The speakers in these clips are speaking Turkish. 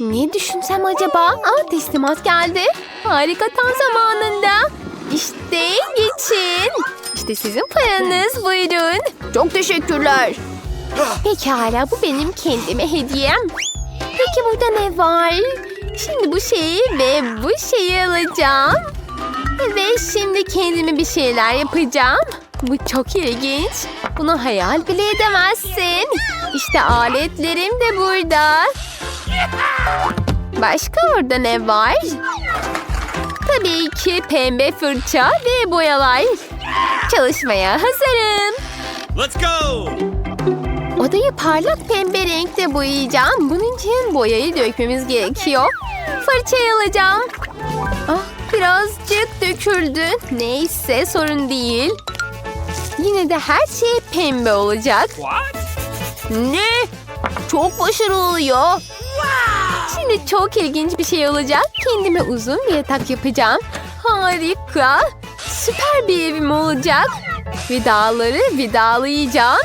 Ne düşünsem acaba? Aa teslimat geldi. Harika tam zamanında. İşte geçin. İşte sizin paranız buyurun. Çok teşekkürler. Pekala bu benim kendime hediyem. Peki burada ne var? Şimdi bu şeyi ve bu şeyi alacağım. Ve şimdi kendime bir şeyler yapacağım. Bu çok ilginç. Bunu hayal bile edemezsin. İşte aletlerim de burada. Başka orada ne var? Tabii ki pembe fırça ve boyalar. Çalışmaya hazırım. Let's go! Odayı parlak pembe renkte boyayacağım. Bunun için boyayı dökmemiz gerekiyor. Fırçayı alacağım. Ah birazcık döküldü. Neyse sorun değil. Yine de her şey pembe olacak. What? Ne? Çok başarılı oluyor. Şimdi çok ilginç bir şey olacak. Kendime uzun bir yatak yapacağım. Harika. Süper bir evim olacak. Vidaları vidalayacağım.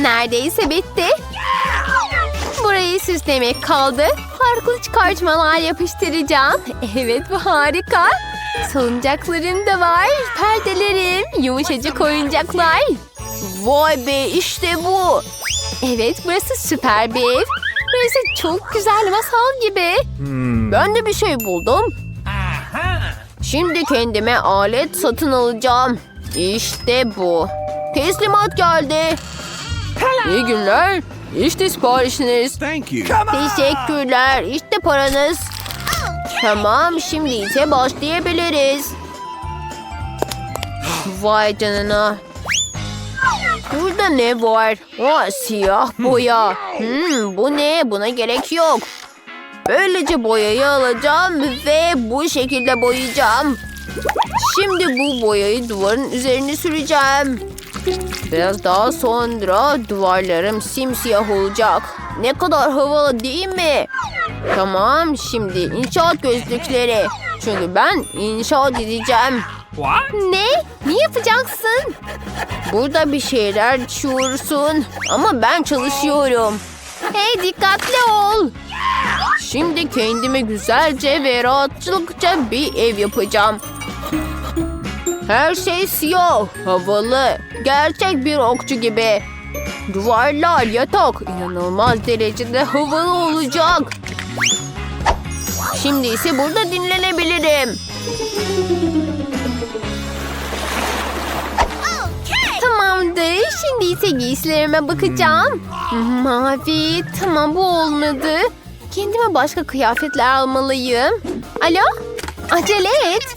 Neredeyse bitti. Burayı süslemek kaldı. Farklı çıkartmalar yapıştıracağım. Evet bu harika. Salıncaklarım da var. Perdelerim, yumuşacık oyuncaklar. Vay be işte bu. Evet burası süper bir ev. Burası çok güzel masal gibi. Ben de bir şey buldum. Şimdi kendime alet satın alacağım. İşte bu. Teslimat geldi. İyi günler. İşte siparişiniz. Thank you. Teşekkürler. İşte paranız. Tamam şimdi ise başlayabiliriz. Vay canına. Burada ne var? Aa, siyah boya. Hmm, bu ne? Buna gerek yok. Böylece boyayı alacağım ve bu şekilde boyayacağım. Şimdi bu boyayı duvarın üzerine süreceğim. Biraz daha sonra duvarlarım simsiyah olacak. Ne kadar havalı değil mi? Tamam şimdi inşaat gözlükleri. Çünkü ben inşaat edeceğim. What? Ne? Ne yapacaksın? Burada bir şeyler düşüyorsun. Ama ben çalışıyorum. Hey dikkatli ol. Şimdi kendime güzelce ve rahatlıkça bir ev yapacağım. Her şey siyah, havalı, gerçek bir okçu gibi. Duvarlar, yatak inanılmaz derecede havalı olacak. Şimdi ise burada dinlenebilirim. Tamamdır. Şimdi ise giysilerime bakacağım. Mavi. Tamam bu olmadı. Kendime başka kıyafetler almalıyım. Alo? Acele et.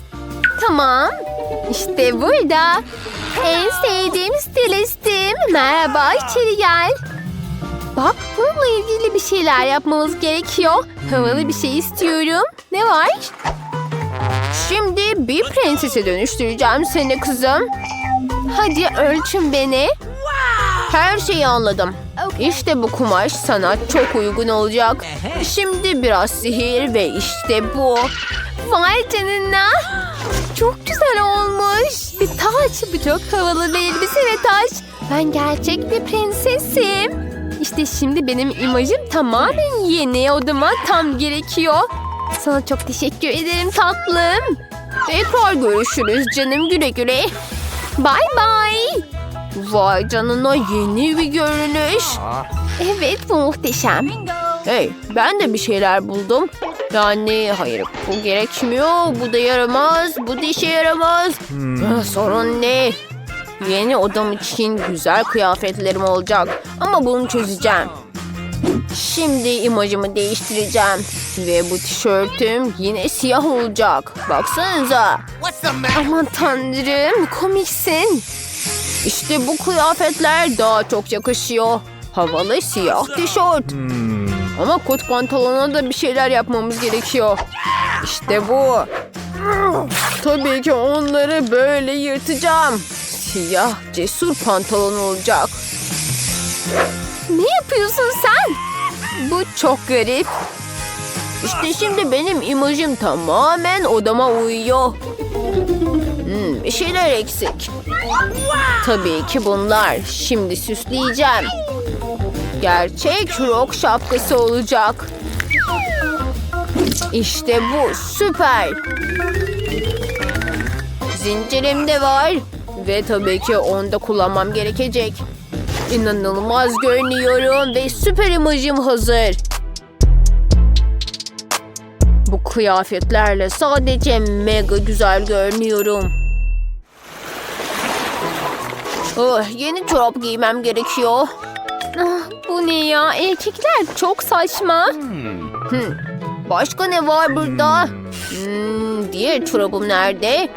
Tamam. İşte burada. En sevdiğim stilistim. Merhaba içeri gel. Bak bununla ilgili bir şeyler yapmamız gerekiyor. Havalı bir şey istiyorum. Ne var? Şimdi bir prensese dönüştüreceğim seni kızım. Hadi ölçün beni. Her şeyi anladım. İşte bu kumaş sana çok uygun olacak. Şimdi biraz sihir ve işte bu. Vay canına. Çok güzel olmuş. Bir taç, bir çok havalı bir elbise ve taç. Ben gerçek bir prensesim. İşte şimdi benim imajım tamamen yeni odama tam gerekiyor. Sana çok teşekkür ederim tatlım. Tekrar görüşürüz canım güle güle. Bay bay. Vay canına yeni bir görünüş. Evet bu muhteşem. Hey ben de bir şeyler buldum. Yani hayır bu gerekmiyor. Bu da yaramaz. Bu da işe yaramaz. Ah, sorun ne? Yeni odam için güzel kıyafetlerim olacak. Ama bunu çözeceğim. Şimdi imajımı değiştireceğim. Ve bu tişörtüm yine siyah olacak. Baksanıza. Aman tanrım komiksin. İşte bu kıyafetler daha çok yakışıyor. Havalı siyah tişört. Ama kot pantolona da bir şeyler yapmamız gerekiyor. İşte bu. Tabii ki onları böyle yırtacağım. Siyah cesur pantolon olacak. Ne yapıyorsun sen? Bu çok garip. İşte şimdi benim imajım tamamen odama uyuyor. Bir şeyler eksik. Tabii ki bunlar. Şimdi süsleyeceğim. Gerçek rock şapkası olacak. İşte bu süper. Zincirim de var. Ve tabii ki onu da kullanmam gerekecek. İnanılmaz görünüyorum ve süper imajım hazır. Bu kıyafetlerle sadece mega güzel görünüyorum. Oh, yeni çorap giymem gerekiyor. Ah, bu ne ya? Erkekler çok saçma. Hmm, Başka ne var burada? Hmm, diğer çorabım nerede?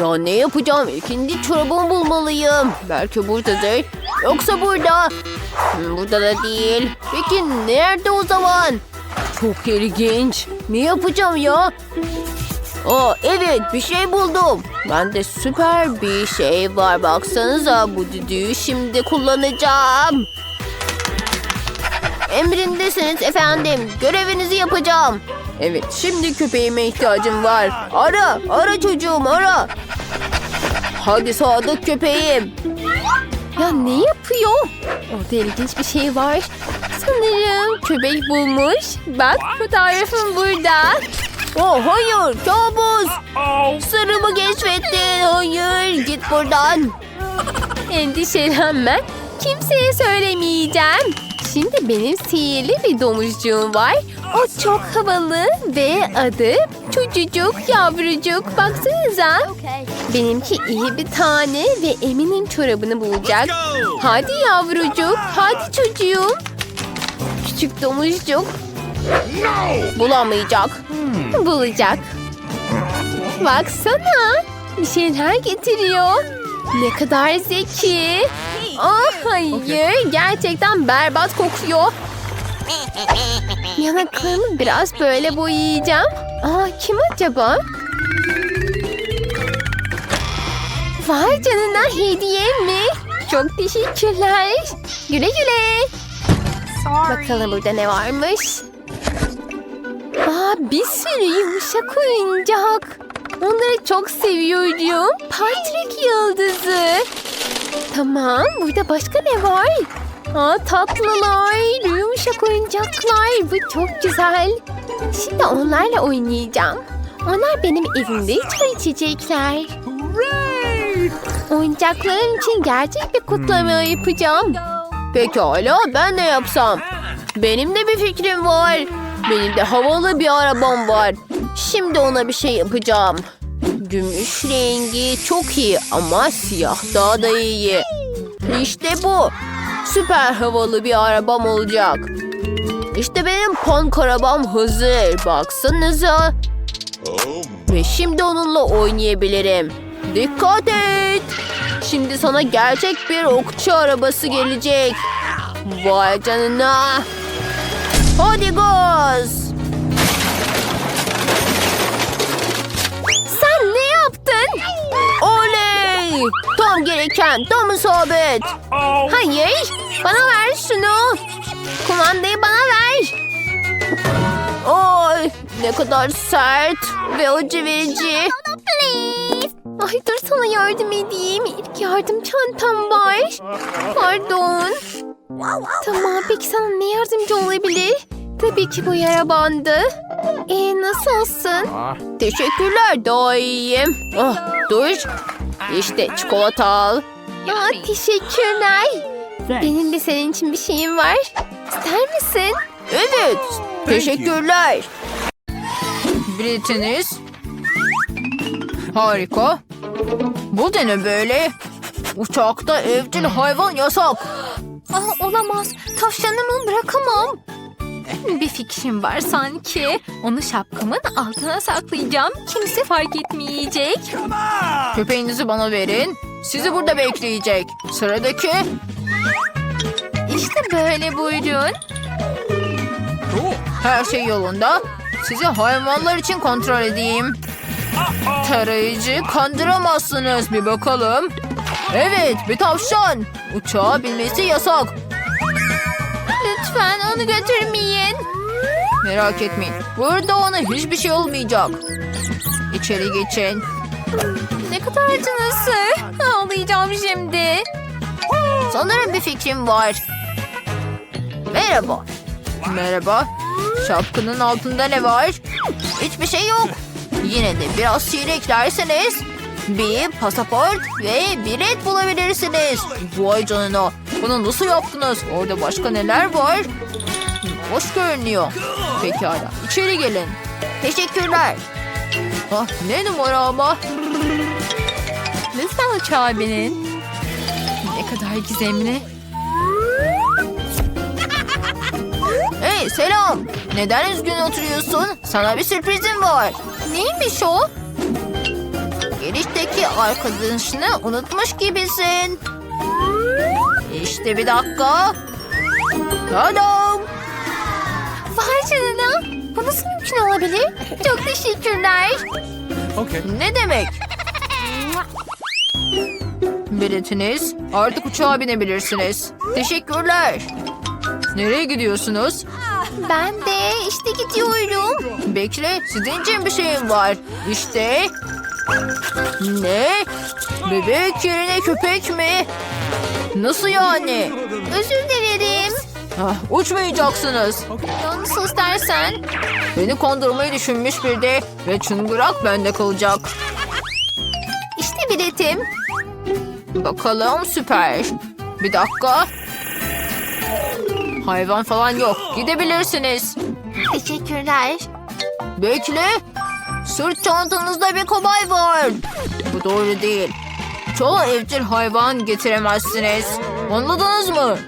Ya ne yapacağım? İkinci çorabımı bulmalıyım. Belki buradadır. Yoksa burada. Hmm, burada da değil. Peki nerede o zaman? Çok ilginç. Ne yapacağım ya? Aa, evet bir şey buldum. Bende süper bir şey var. Baksanıza bu düdüğü şimdi kullanacağım. Emrindesiniz efendim. Görevinizi yapacağım. Evet şimdi köpeğime ihtiyacım var. Ara ara çocuğum ara. Hadi sadık köpeğim. Ya ne yapıyor? Orada ilginç bir şey var. Sanırım köpek bulmuş. Bak fotoğrafım burada. Oh hayır kabus. Sırrımı keşfettin. Hayır git buradan. Endişelenme. Kimseye söylemeyeceğim. Şimdi benim sihirli bir domuzcuğum var. O çok havalı ve adı çocuk yavrucuk. Baksanıza. Benimki iyi bir tane ve Emin'in çorabını bulacak. Hadi yavrucuk, hadi çocuğum. Küçük domuzcuk. Bulamayacak. Bulacak. Baksana. Bir şeyler getiriyor. Ne kadar zeki. Ah hayır. Gerçekten berbat kokuyor. Yanaklarımı biraz böyle boyayacağım. Aa kim acaba? Vay canına hediye mi? Çok teşekkürler. Güle güle. Bakalım burada ne varmış. Aa, bir sürü yumuşak oyuncak. Onları çok seviyorum. Patrick yıldızı. Tamam, burada başka ne var? Aa, tatlılar, yumuşak oyuncaklar. Bu çok güzel. Şimdi onlarla oynayacağım. Onlar benim evimde çay içecekler. Oyuncaklarım için gerçek bir kutlama yapacağım. Pekala ben ne yapsam? Benim de bir fikrim var. Benim de havalı bir arabam var. Şimdi ona bir şey yapacağım. Gümüş rengi çok iyi ama siyah daha da iyi. İşte bu. Süper havalı bir arabam olacak. İşte benim punk arabam hazır. Baksanıza. Ve şimdi onunla oynayabilirim. Dikkat et. Şimdi sana gerçek bir okçu arabası gelecek. Vay canına. Hadi gaz. Sen ne yaptın? Oley. Tam gereken, tam isabet. Hayır. Bana ver şunu. Kumandayı bana ver. Ay ne kadar sert ve acı verici. Ay dur sana yardım edeyim. İlk yardım çantam var. Pardon. Tamam peki sana ne yardımcı olabilir? Tabii ki bu yara bandı. Ee nasılsın? Teşekkürler daha iyiyim. Ah, dur. İşte çikolata al. Aa, teşekkürler. Benim de senin için bir şeyim var. İster misin? Evet. Teşekkürler. Biletiniz. Harika. Bu da ne böyle? Uçakta evcil hayvan yasak. Ah, olamaz. Tavşanımı bırakamam. Bir fikrim var sanki. Onu şapkamın altına saklayacağım. Kimse fark etmeyecek. Köpeğinizi bana verin. Sizi burada bekleyecek. Sıradaki. İşte böyle buyurun. Her şey yolunda. Sizi hayvanlar için kontrol edeyim. Tarayıcı kandıramazsınız. Bir bakalım. Evet bir tavşan. Uçağa binmesi yasak. Lütfen onu götürmeyin. Merak etmeyin. Burada ona hiçbir şey olmayacak. İçeri geçin. Ne kadar acınası. Ağlayacağım şimdi. Sanırım bir fikrim var. Merhaba. Merhaba. Şapkanın altında ne var? Hiçbir şey yok. Yine de biraz sihir eklerseniz bir pasaport ve bilet bulabilirsiniz. Vay canına. Bunu nasıl yaptınız? Orada başka neler var? Hoş görünüyor. Pekala. İçeri gelin. Teşekkürler. Ah, ne numara ama? Lütfen uçağa binin. Ne kadar gizemli. Hey selam. Neden üzgün oturuyorsun? Sana bir sürprizim var. Neymiş o? Girişteki arkadaşını unutmuş gibisin. İşte bir dakika. Tadam. Vay canına. Bu nasıl mümkün olabilir? Çok teşekkürler. Okay. Ne demek? Biletiniz. Artık uçağa binebilirsiniz. Teşekkürler. Nereye gidiyorsunuz? Ben de işte gidiyorum. Bekle, sizin için bir şeyim var. İşte. Ne? Bebek yerine köpek mi? Nasıl yani? Özür dilerim. Ah, uçmayacaksınız. Ya Nasıl istersen. Beni kondurmayı düşünmüş bir de ve çıngırak bende kalacak. İşte biletim. Bakalım süper. Bir dakika. Hayvan falan yok. Gidebilirsiniz. Teşekkürler. Bekle. Sırt çantanızda bir kobay var. Bu doğru değil. Çoğu evcil hayvan getiremezsiniz. Anladınız mı?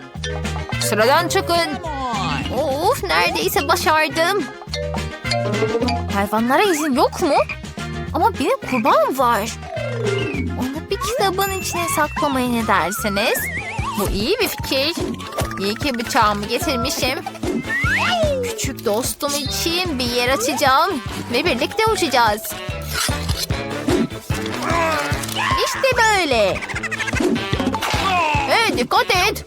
Sıradan çıkın. Of neredeyse başardım. Hayvanlara izin yok mu? Ama benim kurban var. Onu bir kitabın içine saklamayı ne dersiniz? Bu iyi bir fikir. İyi ki bıçağımı getirmişim. Küçük dostum için bir yer açacağım ve birlikte uçacağız. İşte böyle. Hey dikkat et.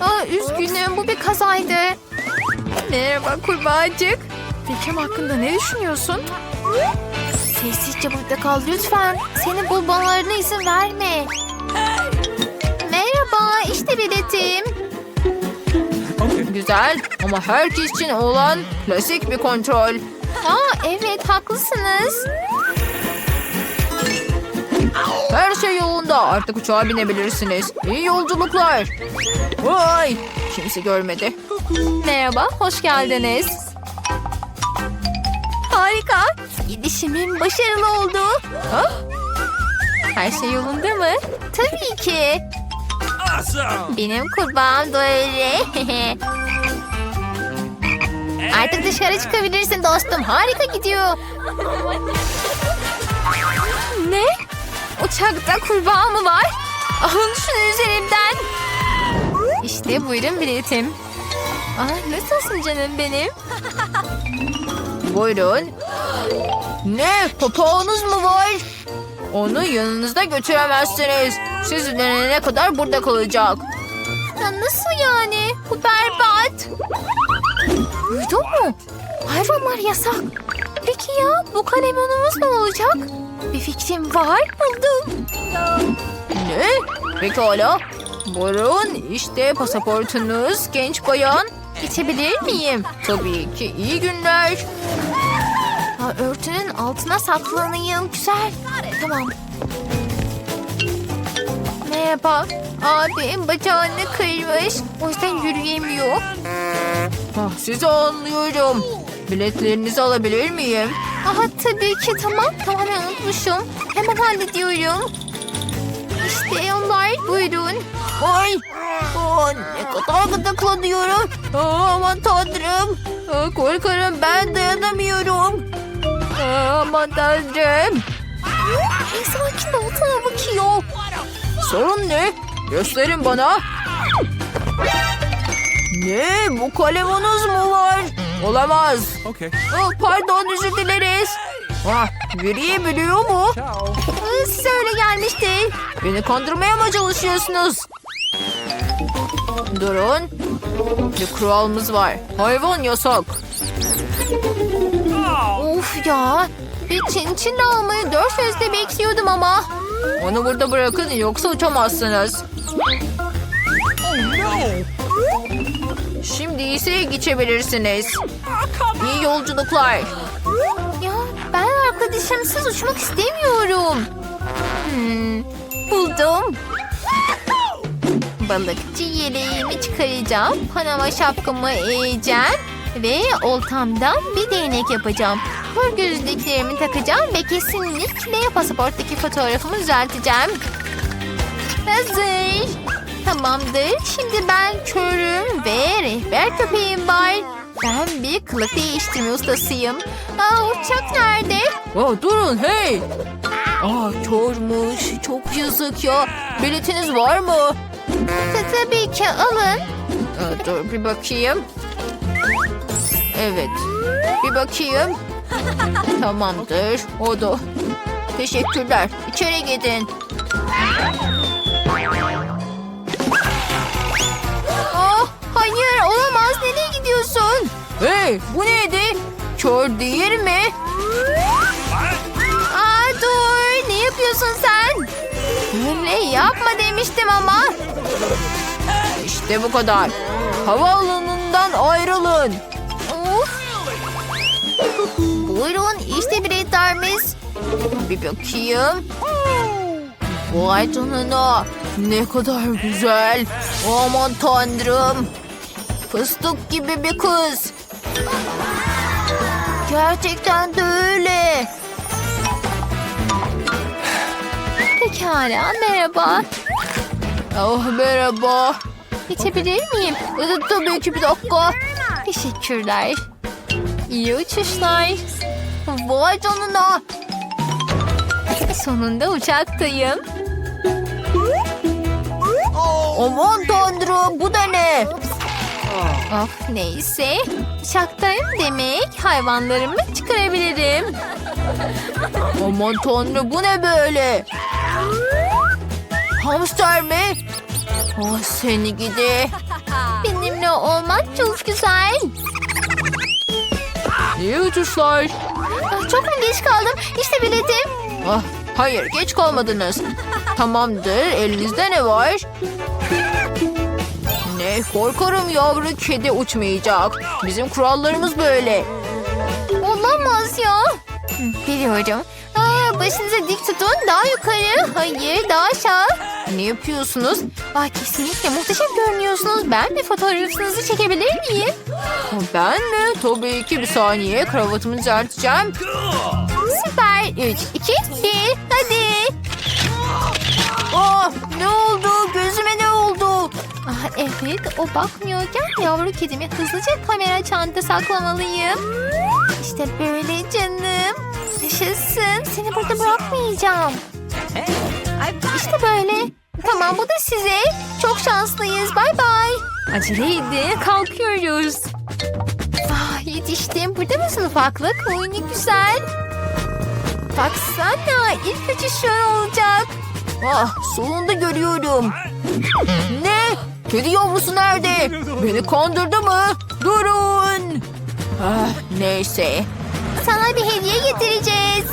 Aa, üzgünüm bu bir kazaydı. Merhaba kurbağacık. Fikrim hakkında ne düşünüyorsun? Sessizce burada kal lütfen. Seni bulmalarına izin verme. Merhaba işte biletim. Güzel ama herkes için olan klasik bir kontrol. Aa evet haklısınız. Her şey yolunda. Artık uçağa binebilirsiniz. İyi yolculuklar. Vay! Kimse görmedi. Merhaba hoş geldiniz. Harika. Gidişimin başarılı oldu. Ha? Her şey yolunda mı? Tabii ki. Awesome. Benim kurbağam da öyle. Artık dışarı çıkabilirsin dostum. Harika gidiyor. ne? Uçakta kurbağa mı var? Alın şunu üzerimden. İşte buyurun biletim. Aa, nasılsın canım benim? Buyurun. Ne? Papağanız mı var? Onu yanınızda götüremezsiniz. Siz dönene kadar burada kalacak. Ya nasıl yani? Bu berbat. Duydun mu? Hayvanlar yasak. Peki ya bu kalemonumuz ne olacak? Bir fikrim var buldum. Ne? Pekala. Buyurun işte pasaportunuz genç bayan. Geçebilir miyim? Tabii ki iyi günler. Örtünün altına saklanayım. Güzel. Tamam. Merhaba. Abim bacağını kırmış. O yüzden yürüyemiyor. Ah, sizi anlıyorum. Biletlerinizi alabilir miyim? Aha tabii ki tamam. Tamamen unutmuşum. Hemen hallediyorum. İşte onlar. Buyurun. Ay! Aa, ne kadar gıdıklanıyorum. Aa, aman tanrım. Aa, korkarım ben dayanamıyorum. Aa, aman tanrım. Hey, sakin ol sana bakıyor. Sorun ne? Gösterin bana. Ne? Bu kalemonuz mu var? Olamaz. Okay. Aa, pardon özür dileriz. Ah, yürüyebiliyor mu? Ee, Size öyle gelmiştir. Beni kandırmaya mı çalışıyorsunuz? Durun. Bir kuralımız var. Hayvan yasak. Of ya. Bir çin çin almayı dört gözle bekliyordum ama. Onu burada bırakın yoksa uçamazsınız. Şimdi ise geçebilirsiniz. İyi yolculuklar. Ya ben arkadaşımsız uçmak istemiyorum. Hmm, buldum. Balıkçı yeleğimi çıkaracağım. Panama şapkamı eğeceğim. Ve oltamdan bir değnek yapacağım. Kör gözlüklerimi takacağım ve kesinlikle pasaporttaki fotoğrafımı düzelteceğim. Hazır. Tamamdır. Şimdi ben körüm ve rehber köpeğim var. Ben bir kılık değiştirme ustasıyım. Aa, uçak nerede? Aa, durun hey. Aa, körmüş. Çok yazık ya. Biletiniz var mı? Ta- Tabii ki alın. Aa, dur bir bakayım. Evet. Bir bakayım. Tamamdır. O da. Teşekkürler. İçeri gidin. Olamaz. Nereye gidiyorsun? Hey bu neydi? Kör değil mi? Aa, dur. Ne yapıyorsun sen? Öyle yapma demiştim ama. İşte bu kadar. Havaalanından ayrılın. Of. Buyurun işte biletlerimiz. Bir bakayım. Vay canına. Ne kadar güzel. Aman tanrım. Fıstık gibi bir kız. Gerçekten de öyle. Pekala merhaba. Oh merhaba. Geçebilir miyim? Tabii ki bir dakika. Teşekkürler. İyi uçuşlar. Vay canına. Sonunda uçaktayım. Aman tanrım bu da ne? Of neyse. Uçaktayım demek hayvanlarımı çıkarabilirim. Aman tanrım bu ne böyle? Hamster mi? Oh seni gidi. Benimle olmak çok güzel. İyi uçuşlar. Ah, Çok mu geç kaldım? İşte biletim. Ah, hayır geç kalmadınız. Tamamdır elinizde ne var? Ne korkarım yavru kedi uçmayacak. Bizim kurallarımız böyle. Olamaz ya. Biliyorum. Aa, başınızı dik tutun. Daha yukarı. Hayır daha aşağı. Ne yapıyorsunuz? Aa, kesinlikle muhteşem görünüyorsunuz. Ben bir fotoğrafınızı çekebilir miyim? Ben mi? Tabii ki bir saniye kravatımı düzelteceğim. Süper. 3, 2, 1. Hadi. Ah ne oldu? Gözüme ne? Ah, evet o bakmıyorken yavru kedimi hızlıca kamera çanta saklamalıyım. İşte böyle canım. Yaşasın. Seni burada bırakmayacağım. İşte böyle. Tamam bu da size. Çok şanslıyız. Bay bay. Aceleydi. Kalkıyoruz. Ah, yetiştim. Burada mısın ufaklık? Oy ne güzel. Baksana ilk uçuşun olacak. Ah sonunda görüyorum. Ne? Kedi yavrusu nerede? Beni kandırdı mı? Durun. Ah, neyse. Sana bir hediye getireceğiz.